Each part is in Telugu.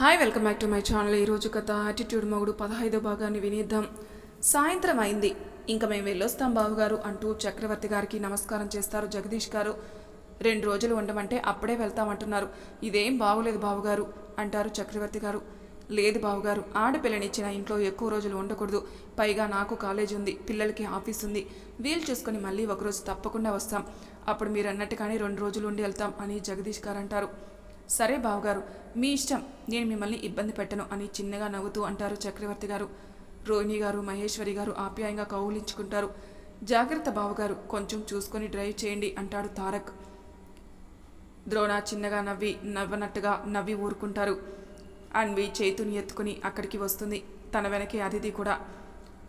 Hi welcome back to my channel ఈరోజు కథ యాటిట్యూడ్ మగుడు పదహైదో భాగాన్ని వినేద్దాం. సాయంత్రం అయింది. ఇంకా మేము వెళ్ళొస్తాం బావగారు అంటూ చక్రవర్తి గారికి నమస్కారం చేస్తారు జగదీష్ గారు. రెండు రోజులు ఉండమంటే అప్పుడే వెళ్తామంటున్నారు ఇదేం బాగోలేదు బావగారు అంటారు చక్రవర్తి గారు. లేదు బావగారు ఆడపిల్లనిచ్చిన ఇంట్లో ఎక్కువ రోజులు ఉండకూడదు. పైగా నాకు కాలేజ్ ఉంది పిల్లలకి ఆఫీస్ ఉంది. వీలు చూసుకొని మళ్ళీ ఒకరోజు తప్పకుండా వస్తాం. అప్పుడు మీరు అన్నట్టుగానే రెండు రోజులు ఉండి వెళ్తాం అని జగదీష్ గారు అంటారు. సరే బావగారు మీ ఇష్టం నేను మిమ్మల్ని ఇబ్బంది పెట్టను అని చిన్నగా నవ్వుతూ అంటారు చక్రవర్తి గారు. రోహిణి గారు మహేశ్వరి గారు ఆప్యాయంగా కౌలించుకుంటారు జాగ్రత్త బావగారు కొంచెం చూసుకొని డ్రైవ్ చేయండి అంటాడు తారక్. ద్రోణ చిన్నగా నవ్వి నవ్వనట్టుగా నవ్వి ఊరుకుంటారు. అన్వి చేతుని ఎత్తుకుని అక్కడికి వస్తుంది. తన వెనకే అతిథి కూడా.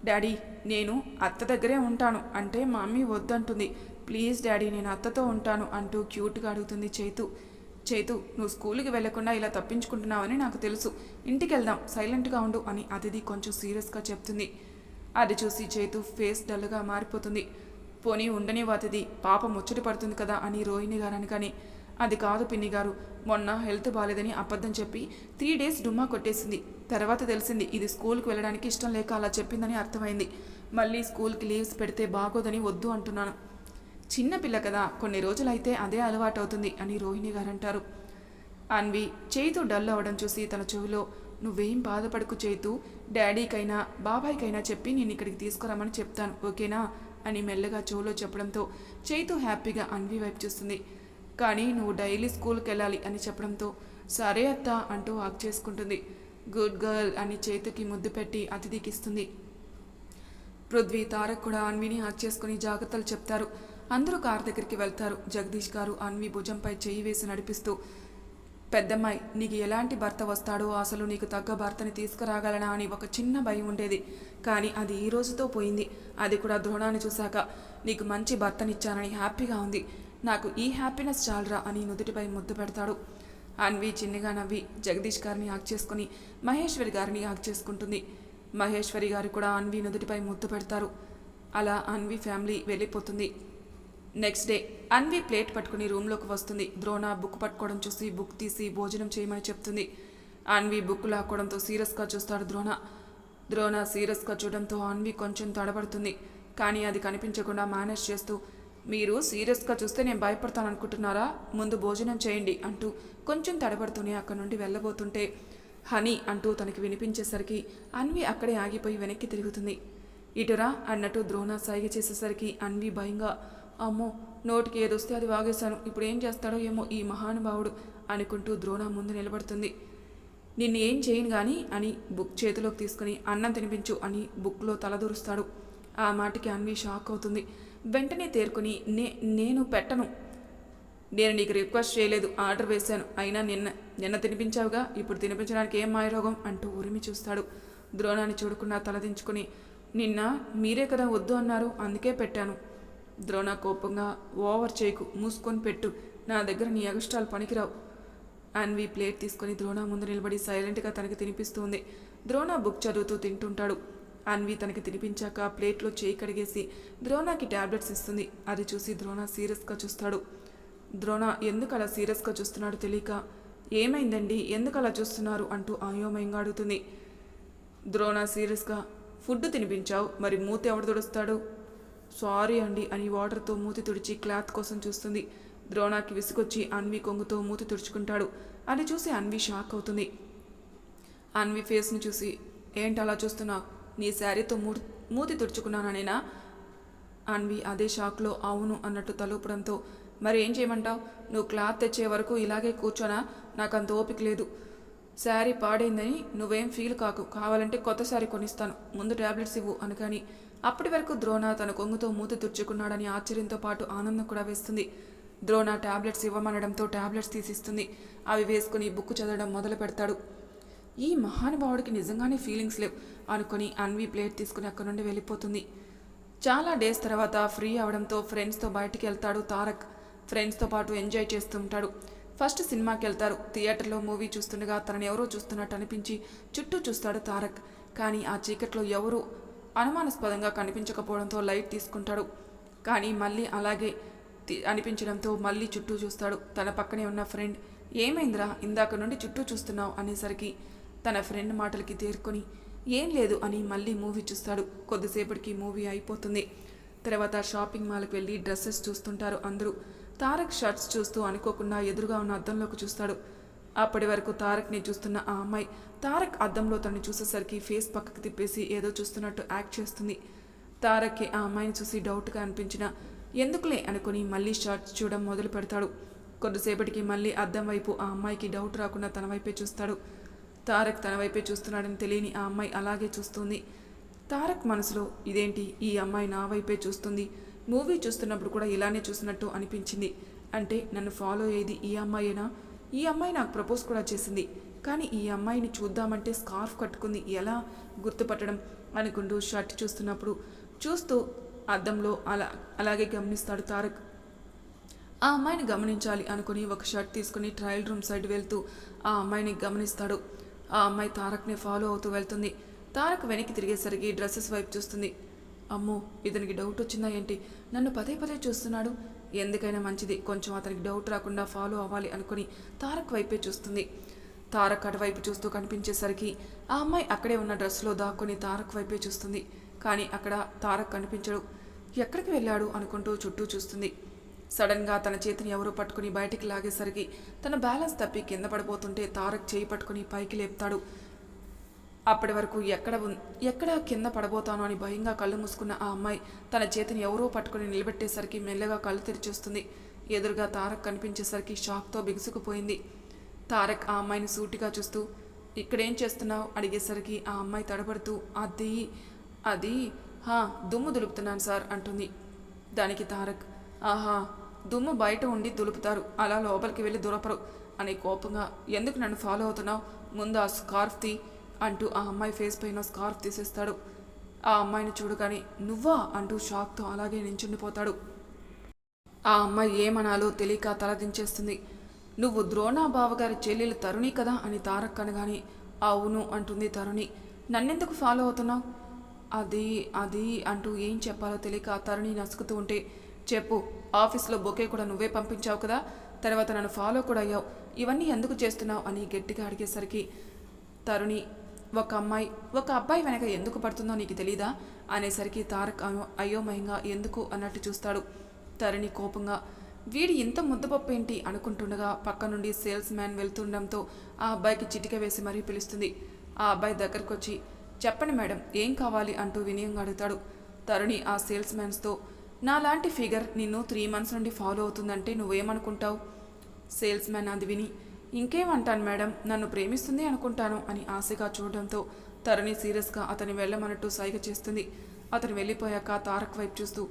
డాడీ నేను అత్త దగ్గరే ఉంటాను అంటే మా మమ్మీ వద్దంటుంది. ప్లీజ్ డాడీ నేను అత్తతో ఉంటాను అంటూ క్యూట్గా అడుగుతుంది చేతు. చేతు. నువ్వు స్కూల్కి వెళ్ళకుండా ఇలా తప్పించుకుంటున్నావని నాకు తెలుసు. ఇంటికి వెళ్దాం సైలెంట్గా ఉండు అని అతిథి కొంచెం సీరియస్గా చెప్తుంది. అది చూసి చేతు ఫేస్ డల్గా మారిపోతుంది. పోనీ ఉండని అతిథి పాప ముచ్చటి పడుతుంది కదా అని రోహిణి గారు అనగాని అది కాదు పిన్ని గారు మొన్న హెల్త్ బాగాలేదని అబద్ధం చెప్పి త్రీ డేస్ డుమ్మా కొట్టేసింది. తర్వాత తెలిసింది ఇది స్కూల్కి వెళ్ళడానికి ఇష్టం లేక అలా చెప్పిందని అర్థమైంది. మళ్ళీ స్కూల్కి లీవ్స్ పెడితే బాగోదని వద్దు అంటున్నాను. చిన్నపిల్ల కదా కొన్ని రోజులైతే అదే అలవాటు అవుతుంది అని రోహిణి గారు అంటారు అన్వి చేతు డల్ అవ్వడం చూసి తన చెవిలో నువ్వేం బాధపడకు చేతు డాడీకైనా బాబాయ్కైనా చెప్పి నేను ఇక్కడికి తీసుకురామని చెప్తాను ఓకేనా? అని మెల్లగా చెవులో చెప్పడంతో చేతు హ్యాపీగా అన్వి వైపు చూస్తుంది. కానీ నువ్వు డైలీ స్కూల్కి వెళ్ళాలి అని చెప్పడంతో సరే అత్త అంటూ వాక్ చేసుకుంటుంది. గుడ్ గర్ల్ అని చేతుకి ముద్దు పెట్టి అతిథికి ఇస్తుంది. పృథ్వీ తారక్ కూడా అన్విని హాక్ చేసుకుని జాగ్రత్తలు చెప్తారు. అందరూ కారు దగ్గరికి వెళ్తారు. జగదీష్ గారు అన్వి భుజంపై చెయ్యి వేసి నడిపిస్తూ పెద్దమ్మాయి నీకు ఎలాంటి భర్త వస్తాడో అసలు నీకు తగ్గ భర్తని తీసుకురాగలనా? అని ఒక చిన్న భయం ఉండేది. కానీ అది ఈ రోజుతో పోయింది. అది కూడా ద్రోణాన్ని చూశాక నీకు మంచి భర్తనిచ్చానని హ్యాపీగా ఉంది. నాకు ఈ హ్యాపీనెస్ చాలరా అని నుదుటిపై ముద్దు పెడతాడు. అన్వి చిన్నగా నవ్వి జగదీష్ గారిని హాక్ చేసుకుని మహేశ్వరి గారిని హాక్ చేసుకుంటుంది. మహేశ్వరి గారు కూడా అన్వి నుదుటిపై ముద్దు పెడతారు. అలా అన్వి ఫ్యామిలీ వెళ్ళిపోతుంది. నెక్స్ట్ డే అన్వి ప్లేట్ పట్టుకుని రూమ్లోకి వస్తుంది. ద్రోణ బుక్ పట్టుకోవడం చూసి బుక్ తీసి భోజనం చేయమని చెప్తుంది. అన్వి బుక్ లాక్కోవడంతో సీరియస్గా చూస్తాడు ద్రోణ. ద్రోణ సీరియస్గా చూడడంతో అన్వి కొంచెం తడబడుతుంది. కానీ అది కనిపించకుండా మేనేజ్ చేస్తూ మీరు సీరియస్గా చూస్తే నేను భయపడతాను అనుకుంటున్నారా ముందు భోజనం చేయండి అంటూ కొంచెం తడబడుతూనే అక్కడి నుండి వెళ్ళబోతుంటే హనీ అంటూ తనకి వినిపించేసరికి అన్వి అక్కడే ఆగిపోయి వెనక్కి తిరుగుతుంది. ఇటురా అన్నట్టు ద్రోణ సైగ చేసేసరికి అన్వి భయంగా అమ్మో నోటికి ఏదొస్తే అది వాగేశాను. ఇప్పుడు ఏం చేస్తాడో ఏమో ఈ మహానుభావుడు అనుకుంటూ ద్రోణ ముందు నిలబడుతుంది. నిన్ను ఏం చేయను కానీ అని బుక్ చేతిలోకి తీసుకుని అన్నం తినిపించు అని బుక్లో తలదూరుస్తాడు ఆ మాటకి అన్వి షాక్ అవుతుంది. వెంటనే తేరుకుని నే నేను పెట్టను. నేను నీకు రిక్వెస్ట్ చేయలేదు. ఆర్డర్ వేశాను. అయినా నిన్న నిన్న తినిపించావుగా. ఇప్పుడు తినిపించడానికి ఏం మాయరోగం? అంటూ ఉరిమి చూస్తాడు. ద్రోణాన్ని చూడకుండా తలదించుకుని నిన్న మీరే కదా వద్దు అన్నారు. అందుకే పెట్టాను. ద్రోణ కోపంగా ఓవర్ చేయకు మూసుకొని పెట్టు. నా దగ్గర నీ అగస్టాలు పనికిరావు. అన్వి ప్లేట్ తీసుకొని ద్రోణ ముందు నిలబడి సైలెంట్గా తనకి తినిపిస్తుంది. ద్రోణ బుక్ చదువుతూ తింటుంటాడు. అన్వి తనకి తినిపించాక ప్లేట్లో చేయి కడిగేసి ద్రోణకి టాబ్లెట్స్ ఇస్తుంది. అది చూసి ద్రోణ సీరియస్గా చూస్తాడు. ద్రోణ ఎందుకు అలా సీరియస్గా చూస్తున్నాడు తెలియక ఏమైందండి? ఎందుకు అలా చూస్తున్నారు? అంటూ అయోమయంగా అడుగుతుంది. ద్రోణ సీరియస్గా ఫుడ్ తినిపించావు మరి మూత ఎవడు తుడుస్తాడు? సారీ అండి అని వాటర్తో మూతి తుడిచి క్లాత్ కోసం చూస్తుంది. ద్రోణాకి విసుగొచ్చి అన్వి కొంగుతో మూతి తుడుచుకుంటాడు. అది చూసి అన్వి షాక్ అవుతుంది. అన్వి ఫేస్ని చూసి ఏంటి అలా చూస్తున్నావు నీ శారీతో మూ మూతి తుడుచుకున్నాననేనా? అన్వి అదే షాక్లో అవును అన్నట్టు తలూపడంతో మరి ఏం చేయమంటావు? నువ్వు క్లాత్ తెచ్చే వరకు ఇలాగే కూర్చోనా? నాకు అంత ఓపిక లేదు. శారీ పాడైందని నువ్వేం ఫీల్ కాకు. కావాలంటే కొత్త శారీ కొనిస్తాను. ముందు టాబ్లెట్స్ ఇవ్వు అనగాని అప్పటి వరకు ద్రోణ తన కొంగుతో మూత తుడుచుకున్నాడని ఆశ్చర్యంతో పాటు ఆనందం కూడా వేస్తుంది. ద్రోణ టాబ్లెట్స్ ఇవ్వమనడంతో టాబ్లెట్స్ తీసిస్తుంది. అవి వేసుకుని బుక్ చదవడం మొదలు పెడతాడు. ఈ మహానుభావుడికి నిజంగానే ఫీలింగ్స్ లేవు అనుకుని అన్వి ప్లేట్ తీసుకుని అక్కడి నుండి వెళ్ళిపోతుంది. చాలా డేస్ తర్వాత ఫ్రీ అవడంతో ఫ్రెండ్స్తో బయటికి వెళ్తాడు తారక్. ఫ్రెండ్స్తో పాటు ఎంజాయ్ చేస్తుంటాడు ఫస్ట్ సినిమాకి వెళ్తారు. థియేటర్లో మూవీ చూస్తుండగా తనని ఎవరో చూస్తున్నట్టు అనిపించి చుట్టూ చూస్తాడు తారక్. కానీ ఆ చీకట్లో ఎవరు అనుమానాస్పదంగా కనిపించకపోవడంతో లైట్ తీసుకుంటాడు. కానీ మళ్ళీ అలాగే అనిపించడంతో మళ్ళీ చుట్టూ చూస్తాడు. తన పక్కనే ఉన్న ఫ్రెండ్ ఏమైందిరా? ఇందాక నుండి చుట్టూ చూస్తున్నావు అనేసరికి తన ఫ్రెండ్ మాటలకి తేరుకొని ఏం లేదు అని మళ్ళీ మూవీ చూస్తాడు. కొద్దిసేపటికి మూవీ అయిపోతుంది. తర్వాత షాపింగ్ మాల్కి వెళ్ళి డ్రెస్సెస్ చూస్తుంటారు అందరూ. తారక్ షర్ట్స్ చూస్తూ అనుకోకుండా ఎదురుగా ఉన్న అద్దంలోకి చూస్తాడు. అప్పటి వరకు తారక్ని చూస్తున్న ఆ అమ్మాయి తారక్ అద్దంలో తనని చూసేసరికి ఫేస్ పక్కకి తిప్పేసి ఏదో చూస్తున్నట్టు యాక్ట్ చేస్తుంది. తారక్కి ఆ అమ్మాయిని చూసి డౌట్గా అనిపించిన ఎందుకులే అనుకుని మళ్ళీ షార్ట్స్ చూడడం మొదలు పెడతాడు. కొద్దిసేపటికి మళ్ళీ అద్దం వైపు ఆ అమ్మాయికి డౌట్ రాకుండా తన వైపే చూస్తాడు. తారక్ తన వైపే చూస్తున్నాడని తెలియని ఆ అమ్మాయి అలాగే చూస్తుంది. తారక్ మనసులో ఇదేంటి? ఈ అమ్మాయి నా వైపే చూస్తుంది. మూవీ చూస్తున్నప్పుడు కూడా ఇలానే చూసినట్టు అనిపించింది. అంటే నన్ను ఫాలో అయ్యేది ఈ అమ్మాయేనా? ఈ అమ్మాయి నాకు ప్రపోజ్ కూడా చేసింది. కానీ ఈ అమ్మాయిని చూద్దామంటే స్కార్ఫ్ కట్టుకుంది. ఎలా గుర్తుపట్టడం? అనుకుంటూ షర్ట్ చూస్తున్నప్పుడు చూస్తూ అద్దంలో అలా అలాగే గమనిస్తాడు తారక్. ఆ అమ్మాయిని గమనించాలి అనుకుని ఒక షర్ట్ తీసుకుని ట్రయల్ రూమ్ సైడ్ వెళ్తూ ఆ అమ్మాయిని గమనిస్తాడు. ఆ అమ్మాయి తారక్ని ఫాలో అవుతూ వెళ్తుంది. తారక్ వెనక్కి తిరిగేసరికి డ్రెస్సెస్ వైపు చూస్తుంది. అమ్మో ఇతనికి డౌట్ వచ్చిందా ఏంటి? నన్ను పదే పదే చూస్తున్నాడు. ఎందుకైనా మంచిది. కొంచెం అతనికి డౌట్ రాకుండా ఫాలో అవ్వాలి అనుకుని తారక్ వైపే చూస్తుంది. తారక్ అటువైపు చూస్తూ కనిపించేసరికి ఆ అమ్మాయి అక్కడే ఉన్న డ్రెస్లో దాక్కుని తారక్ వైపే చూస్తుంది. కానీ అక్కడ తారక్ కనిపించడు. ఎక్కడికి వెళ్ళాడు అనుకుంటూ చుట్టూ చూస్తుంది. సడన్గా తన చేతిని ఎవరో పట్టుకుని బయటికి లాగేసరికి తన బ్యాలెన్స్ తప్పి కింద పడిపోతుంటే తారక్ చేయి పట్టుకుని పైకి లేపుతాడు. అప్పటి వరకు ఎక్కడ ఎక్కడ కింద పడబోతానో అని భయంగా కళ్ళు మూసుకున్న ఆ అమ్మాయి తన చేతిని ఎవరో పట్టుకుని నిలబెట్టేసరికి మెల్లగా కళ్ళు తెరిచేస్తుంది ఎదురుగా తారక్ కనిపించేసరికి షాక్తో బిగుసుకుపోయింది. తారక్ ఆ అమ్మాయిని సూటిగా చూస్తూ ఇక్కడేం చేస్తున్నావు? అడిగేసరికి ఆ అమ్మాయి తడబడుతూ అది అది హా దుమ్ము దులుపుతున్నాను సార్ అంటుంది. దానికి తారక్ ఆహా దుమ్ము బయట ఉండి దులుపుతారు అలా లోపలికి వెళ్ళి దులపరు అనే కోపంగా ఎందుకు నన్ను ఫాలో అవుతున్నావు? ముందు ఆ స్కార్ఫ్ తీ అంటూ ఆ అమ్మాయి ఫేస్ పైన స్కార్ఫ్ తీసేస్తాడు. ఆ అమ్మాయిని చూడగానే నువ్వా? అంటూ షాక్తో అలాగే నించుండిపోతాడు. ఆ అమ్మాయి ఏమనాలో తెలియక తలదించేస్తుంది నువ్వు ద్రోణా బావగారి చెల్లెలు తరుణి కదా? అని తారక్ అనగానే అవును అంటుంది తరుణి. నన్నెందుకు ఫాలో అవుతున్నావు? అది అది అంటూ ఏం చెప్పాలో తెలియక తరుణి నసుకుతూ ఉంటే చెప్పు ఆఫీస్లో బొకే కూడా నువ్వే పంపించావు కదా? తర్వాత నన్ను ఫాలో కూడా అయ్యావు. ఇవన్నీ ఎందుకు చేస్తున్నావు? అని గట్టిగా అడిగేసరికి తరుణి ఒక అమ్మాయి ఒక అబ్బాయి వెనక ఎందుకు పడుతుందో నీకు తెలీదా? అనేసరికి తారక్ అయో- అయోమయంగా ఎందుకు అన్నట్టు చూస్తాడు. తరుణి కోపంగా వీడి ఇంత ముద్దపప్పు ఏంటి అనుకుంటుండగా పక్క నుండి సేల్స్ మ్యాన్ వెళ్తుండడంతో ఆ అబ్బాయికి చిటిక వేసి మరీ పిలుస్తుంది. ఆ అబ్బాయి దగ్గరకు వచ్చి చెప్పండి మేడం ఏం కావాలి అంటూ వినయంగా అడుగుతాడు. తరుణి ఆ సేల్స్ మ్యాన్స్తో నాలాంటి ఫిగర్ నిన్ను త్రీ మంత్స్ నుండి ఫాలో అవుతుందంటే నువ్వేమనుకుంటావు? సేల్స్ మ్యాన్ అది విని ఇంకేమంటాను మేడం? నన్ను ప్రేమిస్తుంది అనుకుంటాను అని ఆశగా చూడడంతో తరుణి సీరియస్గా అతని వెళ్ళమన్నట్టు సైగ చేస్తుంది. అతను వెళ్ళిపోయాక తారక్ వైపు చూస్తూ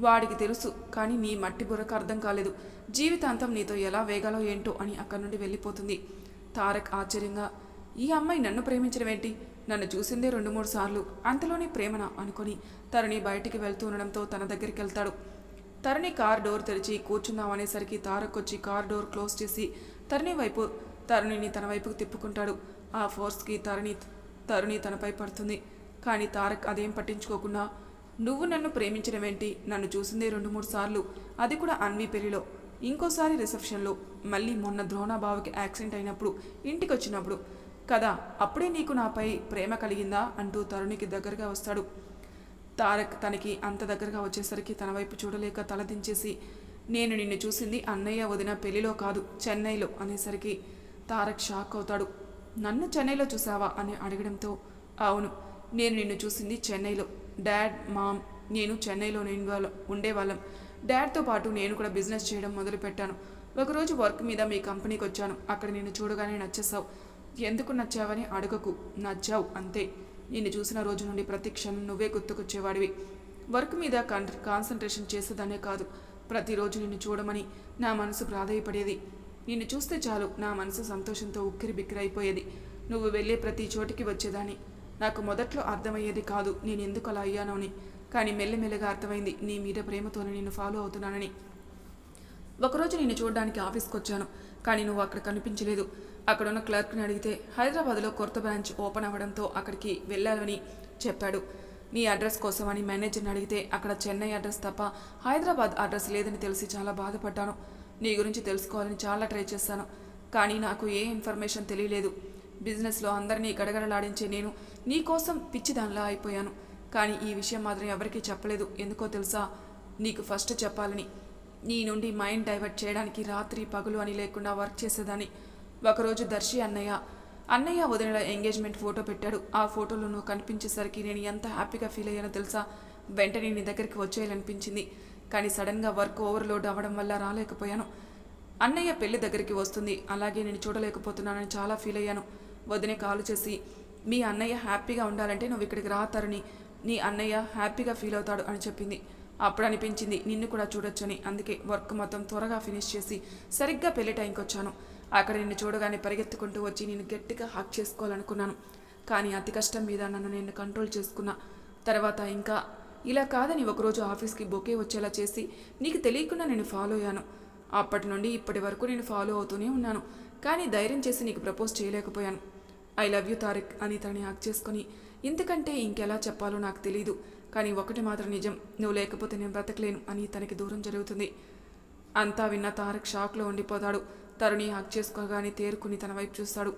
వాడికి తెలుసు కానీ నీ మట్టి బుర్రకు అర్థం కాలేదు. జీవితాంతం నీతో ఎలా వేగాలో ఏంటో అని అక్కడి నుండి వెళ్ళిపోతుంది. తారక్ ఆశ్చర్యంగా ఈ అమ్మాయి నన్ను ప్రేమించడం ఏంటి? నన్ను చూసిందే రెండు మూడు సార్లు. అంతలోనే ప్రేమన? అనుకొని తరుణి బయటికి వెళ్తూ ఉండడంతో తన దగ్గరికి వెళ్తాడు. తరుణి కార్ డోర్ తెరిచి కూర్చున్నామనేసరికి తారక్ వచ్చి కార్ డోర్ క్లోజ్ చేసి తరుణి వైపు తరుణిని తన వైపుకు తిప్పుకుంటాడు. ఆ ఫోర్స్కి తరుణి తరుణి తనపై పడుతుంది. కానీ తారక్ అదేం పట్టించుకోకుండా నువ్వు నన్ను ప్రేమించడం ఏంటి నన్ను చూసిందే రెండు మూడు సార్లు. అది కూడా అన్వి పెళ్ళిలో. ఇంకోసారి రిసెప్షన్లో మళ్ళీ మొన్న ద్రోణాబావకి యాక్సిడెంట్ అయినప్పుడు ఇంటికి వచ్చినప్పుడు కదా అప్పుడే నీకు నాపై ప్రేమ కలిగిందా? అంటూ తరుణికి దగ్గరగా వస్తాడు. తారక్ తనకి అంత దగ్గరగా వచ్చేసరికి తన వైపు చూడలేక తలదించేసి నేను నిన్ను చూసింది అన్నయ్య వదిన పెళ్ళిలో కాదు చెన్నైలో అనేసరికి తారక్ షాక్ అవుతాడు. నన్ను చెన్నైలో చూసావా అని అడగడంతో అవును నేను నిన్ను చూసింది చెన్నైలో. డాడ్ మామ్ నేను చెన్నైలో నేను ఉండేవాళ్ళం. డాడ్తో పాటు నేను కూడా బిజినెస్ చేయడం మొదలుపెట్టాను. ఒకరోజు వర్క్ మీద మీ కంపెనీకి వచ్చాను. అక్కడ నిన్ను చూడగానే నచ్చేసావు ఎందుకు నచ్చావని అడగకు నచ్చావు అంతే. నిన్ను చూసిన రోజు నుండి ప్రతి క్షణం నువ్వే గుర్తుకొచ్చేవాడివి. వర్క్ మీద కాన్సన్ట్రేషన్ చేసేదనే కాదు. ప్రతిరోజు నిన్ను చూడమని నా మనసు ప్రాధాయపడేది. నిన్ను చూస్తే చాలు నా మనసు సంతోషంతో ఉక్కిరి బిక్కిరైపోయేది. నువ్వు వెళ్ళే ప్రతి చోటికి వచ్చేదాన్ని. నాకు మొదట్లో అర్థమయ్యేది కాదు నేను ఎందుకు అలా అయ్యానోని. కానీ మెల్లమెల్లగా అర్థమైంది నీ మీద ప్రేమతోనే నిన్ను ఫాలో అవుతున్నానని. ఒకరోజు నిన్ను చూడడానికి ఆఫీస్కి వచ్చాను కానీ నువ్వు అక్కడ కనిపించలేదు. అక్కడున్న క్లర్క్ని అడిగితే హైదరాబాద్లో కొత్త బ్రాంచ్ ఓపెన్ అవ్వడంతో అక్కడికి వెళ్ళాలని చెప్పాడు. నీ అడ్రస్ కోసమని మేనేజర్ని అడిగితే అక్కడ చెన్నై అడ్రస్ తప్ప హైదరాబాద్ అడ్రస్ లేదని తెలిసి చాలా బాధపడ్డాను. నీ గురించి తెలుసుకోవాలని చాలా ట్రై చేశాను. కానీ నాకు ఏ ఇన్ఫర్మేషన్ తెలియలేదు. బిజినెస్లో అందరినీ గడగడలాడించే నేను నీకోసం పిచ్చిదానిలా అయిపోయాను. కానీ ఈ విషయం మాత్రం ఎవరికీ చెప్పలేదు. ఎందుకో తెలుసా? నీకు ఫస్ట్ చెప్పాలని. నీ నుండి మైండ్ డైవర్ట్ చేయడానికి రాత్రి పగులు అని లేకుండా వర్క్ చేసేదాన్ని. ఒకరోజు దర్శి అన్నయ్య అన్నయ్య వదిన ఎంగేజ్మెంట్ ఫోటో పెట్టాడు. ఆ ఫోటోలో నువ్వు కనిపించేసరికి నేను ఎంత హ్యాపీగా ఫీల్ అయ్యానో తెలుసా? వెంటనే నీ దగ్గరికి వచ్చేయాలనిపించింది. కానీ సడన్గా వర్క్ ఓవర్లోడ్ అవ్వడం వల్ల రాలేకపోయాను. అన్నయ్య పెళ్ళి దగ్గరికి వస్తుంది. అలాగే నేను చూడలేకపోతున్నానని చాలా ఫీల్ అయ్యాను. వదినే కాల్ చేసి మీ అన్నయ్య హ్యాపీగా ఉండాలంటే నువ్వు ఇక్కడికి రాతారని నీ అన్నయ్య హ్యాపీగా ఫీల్ అవుతాడు అని చెప్పింది. అప్పుడు అనిపించింది నిన్ను కూడా చూడొచ్చని. అందుకే వర్క్ మొత్తం త్వరగా ఫినిష్ చేసి సరిగ్గా పెళ్ళి టైంకి వచ్చాను అక్కడ నిన్ను చూడగానే పరిగెత్తుకుంటూ వచ్చి నేను గట్టిగా హక్ చేసుకోవాలనుకున్నాను. కానీ అతి కష్టం మీద నన్ను నేను కంట్రోల్ చేసుకున్నా. తర్వాత ఇంకా ఇలా కాదని ఒకరోజు ఆఫీస్కి బొకే వచ్చేలా చేసి నీకు తెలియకుండా నేను ఫాలో అయ్యాను. అప్పటి నుండి ఇప్పటి వరకు నేను ఫాలో అవుతూనే ఉన్నాను. కానీ ధైర్యం చేసి నీకు ప్రపోజ్ చేయలేకపోయాను. ఐ లవ్ యూ తారిక్ అని తనని హక్ చేసుకుని ఇంతకంటే ఇంకెలా చెప్పాలో నాకు తెలియదు కానీ ఒకటి మాత్రం నిజం నువ్వు లేకపోతే నేను బ్రతకలేను అని తనకి దూరం జరుగుతుంది. అంతా విన్న తారక్ షాక్లో ఉండిపోతాడు. తరుణి హక్ చేసుకోగానే తేరుకుని తన వైపు చూస్తాడు.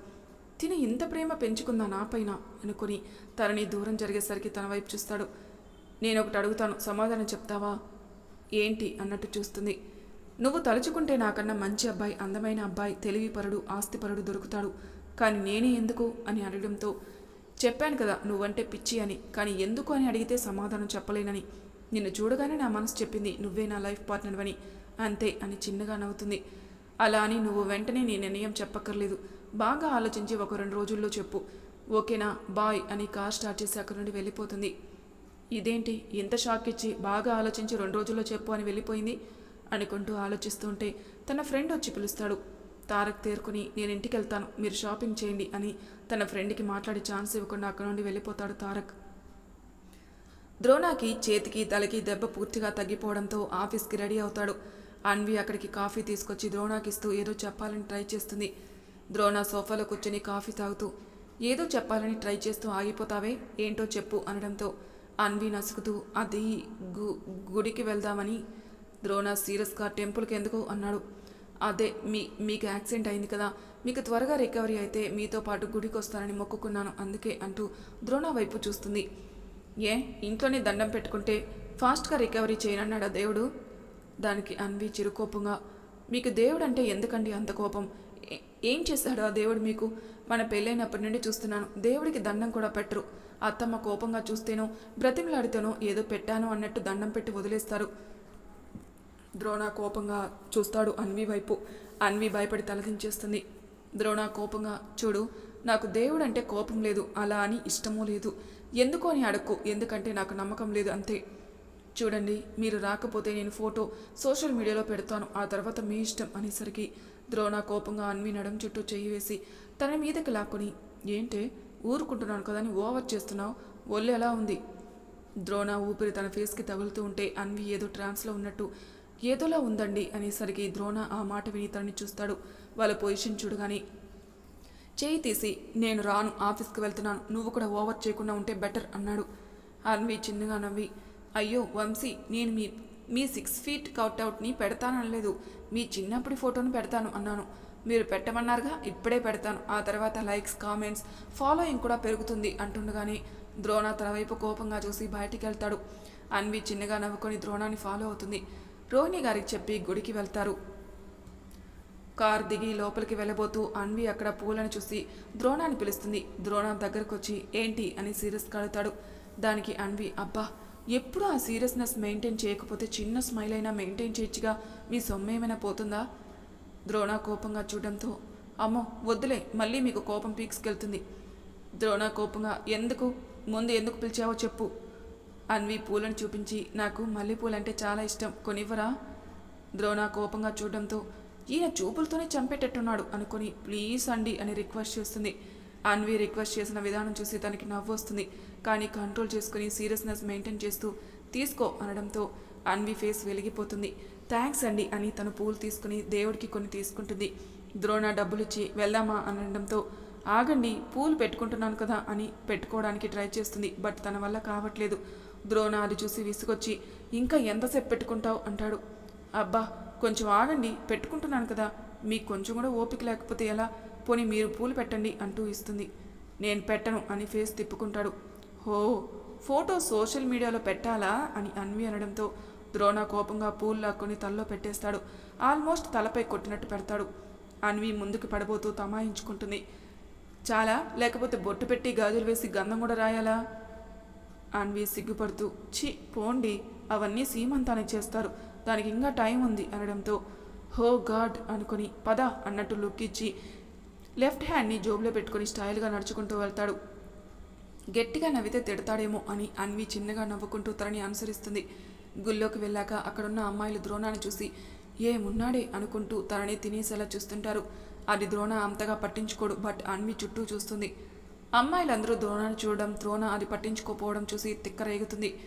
తిని ఇంత ప్రేమ పెంచుకుందా నా పైన? అనుకుని తనని దూరం జరిగేసరికి తన వైపు చూస్తాడు. నేను ఒకటి అడుగుతాను సమాధానం చెప్తావా? ఏంటి? అన్నట్టు చూస్తుంది. నువ్వు తలుచుకుంటే నాకన్నా మంచి అబ్బాయి అందమైన అబ్బాయి తెలివిపరుడు ఆస్తిపరుడు దొరుకుతాడు. కానీ నేనే ఎందుకు? అని అడగడంతో చెప్పాను కదా నువ్వంటే పిచ్చి అని. కానీ ఎందుకు అని అడిగితే సమాధానం చెప్పలేనని. నిన్ను చూడగానే నా మనసు చెప్పింది నువ్వే నా లైఫ్ పార్ట్నర్ అని అంతే అని చిన్నగా నవ్వుతుంది. అలా అని నువ్వు వెంటనే నీ నిర్ణయం చెప్పక్కర్లేదు. బాగా ఆలోచించి ఒక రెండు రోజుల్లో చెప్పు. ఓకేనా? బాయ్ అని కార్ స్టార్ట్ చేసి అక్కడి నుండి వెళ్ళిపోతుంది. ఇదేంటి? ఇంత షాక్ ఇచ్చి బాగా ఆలోచించి రెండు రోజుల్లో చెప్పు అని వెళ్ళిపోయింది? అనుకుంటూ ఆలోచిస్తుంటే తన ఫ్రెండ్ వచ్చి పిలుస్తాడు. తారక్ తేరుకుని నేను ఇంటికి వెళ్తాను. మీరు షాపింగ్ చేయండి అని తన ఫ్రెండ్కి మాట్లాడి ఛాన్స్ ఇవ్వకుండా అక్కడ నుండి వెళ్ళిపోతాడు తారక్. ద్రోణాకి చేతికి తలకి దెబ్బ పూర్తిగా తగ్గిపోవడంతో ఆఫీస్కి రెడీ అవుతాడు. అన్వి అక్కడికి కాఫీ తీసుకొచ్చి ద్రోణాకిస్తూ ఏదో చెప్పాలని ట్రై చేస్తుంది. ద్రోణ సోఫాలో కూర్చొని కాఫీ తాగుతూ ఏదో చెప్పాలని ట్రై చేస్తూ ఆగిపోతావే ఏంటో చెప్పు అనడంతో అన్వి నసుకుతూ అది గు గుడికి వెళ్దామని ద్రోణ సీరియస్గా టెంపుల్కి ఎందుకు అన్నాడు. అదే మీ మీకు యాక్సిడెంట్ అయింది కదా మీకు త్వరగా రికవరీ అయితే మీతో పాటు గుడికి వస్తానని మొక్కుకున్నాను అందుకే అంటూ ద్రోణ వైపు చూస్తుంది. ఏ ఇంట్లోనే దండం పెట్టుకుంటే ఫాస్ట్గా రికవరీ చేయనన్నాడా దేవుడు? దానికి అన్వి చిరుకోపంగా మీకు దేవుడు అంటే ఎందుకండి అంత కోపం? ఏం చేశాడు ఆ దేవుడు మీకు? మన పెళ్ళైనప్పటి నుండి చూస్తున్నాను. దేవుడికి దండం కూడా పెట్టరు. అత్తమ్మ కోపంగా చూస్తేనో బ్రతిమలాడితేనో ఏదో పెట్టాను అన్నట్టు దండం పెట్టి వదిలేస్తారు. ద్రోణ కోపంగా చూస్తాడు అన్వి వైపు. అన్వి భయపడి తలదించేస్తుంది ద్రోణ కోపంగా చూడు నాకు దేవుడు అంటే కోపం లేదు. అలా అని ఇష్టమూ లేదు. ఎందుకు అని అడక్కు. ఎందుకంటే నాకు నమ్మకం లేదు అంతే. చూడండి మీరు రాకపోతే నేను ఫోటో సోషల్ మీడియాలో పెడతాను. ఆ తర్వాత మీ ఇష్టం అనేసరికి ద్రోణ కోపంగా అన్వి నడం చుట్టూ చెయ్యి వేసి తన మీదకి లాక్కుని ఏంటే? ఊరుకుంటున్నాను కదా అని ఓవర్ చేస్తున్నావు? ఒళ్ళు ఎలా ఉంది? ద్రోణ ఊపిరి తన ఫేస్కి తగులుతూ ఉంటే అన్వి ఏదో ట్రాన్స్లో ఉన్నట్టు ఏదోలా ఉందండి అనేసరికి ద్రోణ ఆ మాట విని తనని చూస్తాడు. వాళ్ళ పొజిషన్ చూడగానే చేయి తీసి నేను రాను ఆఫీస్కి వెళ్తున్నాను. నువ్వు కూడా ఓవర్ చేయకుండా ఉంటే బెటర్ అన్నాడు. అన్వి చిన్నగా నవ్వి అయ్యో వంశీ నేను మీ మీ సిక్స్ ఫీట్ కౌట్అవుట్ని పెడతాననలేదు. మీ చిన్నప్పటి ఫోటోను పెడతాను అన్నాను. మీరు పెట్టమన్నారుగా ఇప్పుడే పెడతాను. ఆ తర్వాత లైక్స్ కామెంట్స్ ఫాలోయింగ్ కూడా పెరుగుతుంది అంటుండగానే ద్రోణ తన వైపు కోపంగా చూసి బయటికి వెళ్తాడు అన్వి చిన్నగా నవ్వుకొని ద్రోణాన్ని ఫాలో అవుతుంది. రోహిణి గారికి చెప్పి గుడికి వెళ్తారు. కార్ దిగి లోపలికి వెళ్ళబోతూ అన్వి అక్కడ పూలను చూసి ద్రోణాన్ని పిలుస్తుంది. ద్రోణ దగ్గరకు వచ్చి ఏంటి? అని సీరియస్ కడుతాడు దానికి అన్వి అబ్బా ఎప్పుడు ఆ సీరియస్నెస్ మెయింటైన్ చేయకపోతే చిన్న స్మైల్ అయినా మెయింటైన్ చేయొచ్చుగా? మీ సొమ్ము ఏమైనా పోతుందా? ద్రోణ కోపంగా చూడడంతో అమ్మో వద్దులే మళ్ళీ మీకు కోపం పీక్స్కెళ్తుంది. ద్రోణ కోపంగా ఎందుకు? ముందు ఎందుకు పిలిచావో చెప్పు. అన్వి పూలను చూపించి నాకు మల్లెపూలంటే చాలా ఇష్టం కొనివ్వరా? ద్రోణ కోపంగా చూడడంతో ఈయన చూపులతోనే చంపేటట్టున్నాడు అనుకుని ప్లీజ్ అండి అని రిక్వెస్ట్ చేస్తుంది. అన్వి రిక్వెస్ట్ చేసిన విధానం చూసి తనకి నవ్వు వస్తుంది కానీ కంట్రోల్ చేసుకుని సీరియస్నెస్ మెయింటైన్ చేస్తూ తీసుకో అనడంతో అన్వి ఫేస్ వెలిగిపోతుంది. థ్యాంక్స్ అండి అని తను పూలు తీసుకుని దేవుడికి కొన్ని తీసుకుంటుంది. ద్రోణ డబ్బులు ఇచ్చి వెళ్దామా? అనడంతో ఆగండి పూలు పెట్టుకుంటున్నాను కదా అని పెట్టుకోవడానికి ట్రై చేస్తుంది బట్ తన వల్ల కావట్లేదు. ద్రోణ అది చూసి విసుగొచ్చి ఇంకా ఎంతసేపు పెట్టుకుంటావు? అంటాడు. అబ్బా కొంచెం ఆగండి పెట్టుకుంటున్నాను కదా. మీకు కొంచెం కూడా ఓపిక లేకపోతే ఎలా? పోనీ మీరు పూలు పెట్టండి అంటూ ఇస్తుంది. నేను పెట్టను అని ఫేస్ తిప్పుకుంటాడు. హో ఫోటో సోషల్ మీడియాలో పెట్టాలా అని అన్వి అనడంతో ద్రోణ కోపంగా పూలు లాక్కొని తల్లో పెట్టేస్తాడు. ఆల్మోస్ట్ తలపై కొట్టినట్టు పెడతాడు. అన్వి ముందుకు పడబోతూ తమాయించుకుంటుంది. చాలా లేకపోతే బొట్టు పెట్టి గాజులు వేసి గంధం కూడా రాయాలా? అన్వి సిగ్గుపడుతూ ఛీ పోండి అవన్నీ సీమంతానే చేస్తారు. దానికి ఇంకా టైం ఉంది అనడంతో హో గాడ్ అనుకుని పద అన్నట్టు లుక్ ఇచ్చి లెఫ్ట్ హ్యాండ్ని జోబులో పెట్టుకుని స్టైల్గా నడుచుకుంటూ వెళ్తాడు. గట్టిగా నవ్వితే తిడతాడేమో అని అన్వి చిన్నగా నవ్వుకుంటూ తనని అనుసరిస్తుంది. గుళ్ళోకి వెళ్ళాక అక్కడున్న అమ్మాయిలు ద్రోణాన్ని చూసి ఏమున్నాడే? అనుకుంటూ తనని తినేసేలా చూస్తుంటారు. అది ద్రోణ అంతగా పట్టించుకోడు బట్ అన్వి చుట్టూ చూస్తుంది. అమ్మాయిలందరూ ద్రోణాన్ని చూడడం ద్రోణ అది పట్టించుకోపోవడం చూసి తిక్కరేగుతుంది.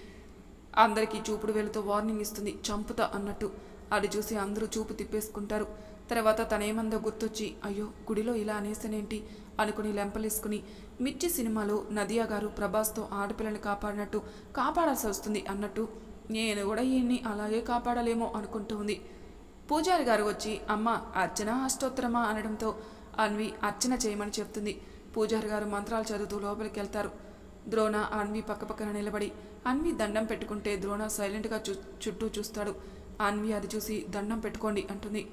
అందరికీ చూపుడు వేలుతో వార్నింగ్ ఇస్తుంది చంపుతా అన్నట్టు. అది చూసి అందరూ చూపు తిప్పేసుకుంటారు. తర్వాత తనేమందో గుర్తొచ్చి అయ్యో గుడిలో ఇలా అనేసనేంటి అనుకుని లెంపలేసుకుని మిర్చి సినిమాలో నదియా గారు ప్రభాస్తో ఆడపిల్లని కాపాడినట్టు కాపాడాల్సి వస్తుంది అన్నట్టు నేను కూడా ఈయన్ని అలాగే కాపాడలేమో అనుకుంటూ ఉంది. పూజారి గారు వచ్చి అమ్మ అర్చన అష్టోత్తరమా? అనడంతో అన్వి అర్చన చేయమని చెప్తుంది. పూజారి గారు మంత్రాలు చదువుతూ లోపలికి వెళ్తారు. ద్రోణ అన్వి పక్కపక్కన నిలబడి అన్వి దండం పెట్టుకుంటే ద్రోణ సైలెంట్గా చు చుట్టూ చూస్తాడు. అన్వి అది చూసి దండం పెట్టుకోండి అంటుంది.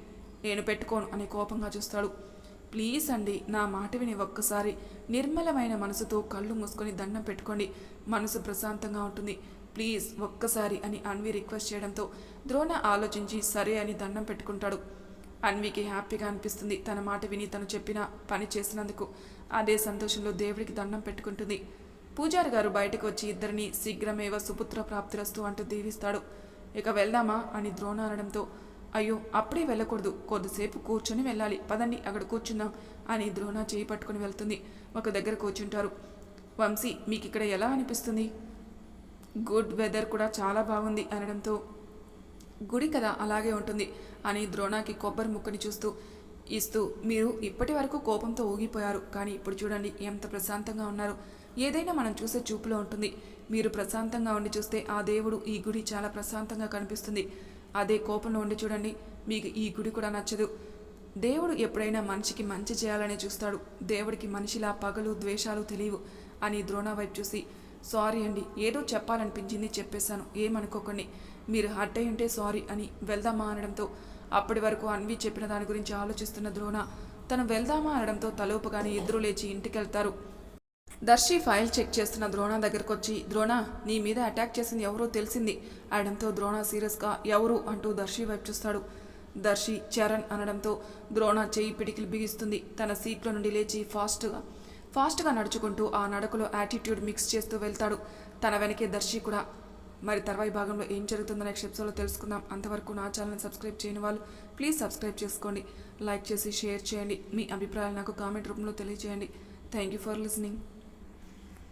నేను పెట్టుకోను అని కోపంగా చూస్తాడు. ప్లీజ్ అండి నా మాట విని ఒక్కసారి నిర్మలమైన మనసుతో కళ్ళు మూసుకొని దండం పెట్టుకోండి. మనసు ప్రశాంతంగా ఉంటుంది. ప్లీజ్ ఒక్కసారి అని అన్వి రిక్వెస్ట్ చేయడంతో ద్రోణ ఆలోచించి సరే అని దండం పెట్టుకుంటాడు. అన్వికి హ్యాపీగా అనిపిస్తుంది తన మాట విని తను చెప్పిన పని చేసినందుకు. అదే సంతోషంలో దేవుడికి దండం పెట్టుకుంటుంది. పూజారి గారు బయటకు వచ్చి ఇద్దరిని శీఘ్రమేవ సుపుత్ర ప్రాప్తిరస్తు అంటూ దీవిస్తాడు. ఇక వెళ్దామా అని ద్రోణ అనడంతో అయ్యో అప్పుడే వెళ్ళకూడదు. కొద్దిసేపు కూర్చొని వెళ్ళాలి. పదండి అక్కడ కూర్చుందాం అని ద్రోణ చేయి పట్టుకుని వెళ్తుంది. ఒక దగ్గర కూర్చుంటారు. వంశీ మీకు ఇక్కడ ఎలా అనిపిస్తుంది? గుడ్ వెదర్ కూడా చాలా బాగుంది అనడంతో. గుడి కదా అలాగే ఉంటుంది అని ద్రోణాకి కొబ్బరి ముక్కని చూస్తూ ఇస్తూ మీరు ఇప్పటి వరకు కోపంతో ఊగిపోయారు కానీ ఇప్పుడు చూడండి ఎంత ప్రశాంతంగా ఉన్నారు. ఏదైనా మనం చూసే చూపులో ఉంటుంది. మీరు ప్రశాంతంగా ఉండి చూస్తే ఆ దేవుడు ఈ గుడి చాలా ప్రశాంతంగా కనిపిస్తుంది. అదే కోపంలో ఉండి చూడండి. మీకు ఈ గుడి కూడా నచ్చదు. దేవుడు ఎప్పుడైనా మనిషికి మంచి చేయాలని చూస్తాడు. దేవుడికి మనిషిలా పగలు ద్వేషాలు తెలియవు అని ద్రోణ వైపు చూసి సారీ అండి ఏదో చెప్పాలనిపించింది చెప్పేశాను. ఏమనుకోకండి. మీరు హర్ట్ అయి ఉంటే సారీ అని వెళ్దామా? అనడంతో అప్పటి వరకు అన్వి చెప్పిన దాని గురించి ఆలోచిస్తున్న ద్రోణ తను వెళ్దామా? అనడంతో తలోపుగానే ఇద్దరు లేచి ఇంటికి వెళ్తారు దర్శి ఫైల్ చెక్ చేస్తున్న ద్రోణ దగ్గరకు వచ్చి ద్రోణ నీ మీద అటాక్ చేసింది ఎవరో తెలిసింది. అనడంతో ద్రోణ సీరియస్గా ఎవరు? అంటూ దర్శి వైపు చూస్తాడు. దర్శి చరణ్ అనడంతో ద్రోణ చేయి పిడికిలు బిగిస్తుంది. తన సీట్లో నుండి లేచి ఫాస్ట్గా ఫాస్ట్గా నడుచుకుంటూ ఆ నడకలో యాటిట్యూడ్ మిక్స్ చేస్తూ వెళ్తాడు. తన వెనకే దర్శి కూడా మరి తర్వాయి భాగంలో ఏం జరుగుతుందో నెక్స్ట్ ఎపిసోడ్లో తెలుసుకుందాం. అంతవరకు నా ఛానల్ని సబ్స్క్రైబ్ చేయని వాళ్ళు ప్లీజ్ సబ్స్క్రైబ్ చేసుకోండి. లైక్ చేసి షేర్ చేయండి. మీ అభిప్రాయాలు నాకు కామెంట్ రూపంలో తెలియజేయండి. Thank you for listening.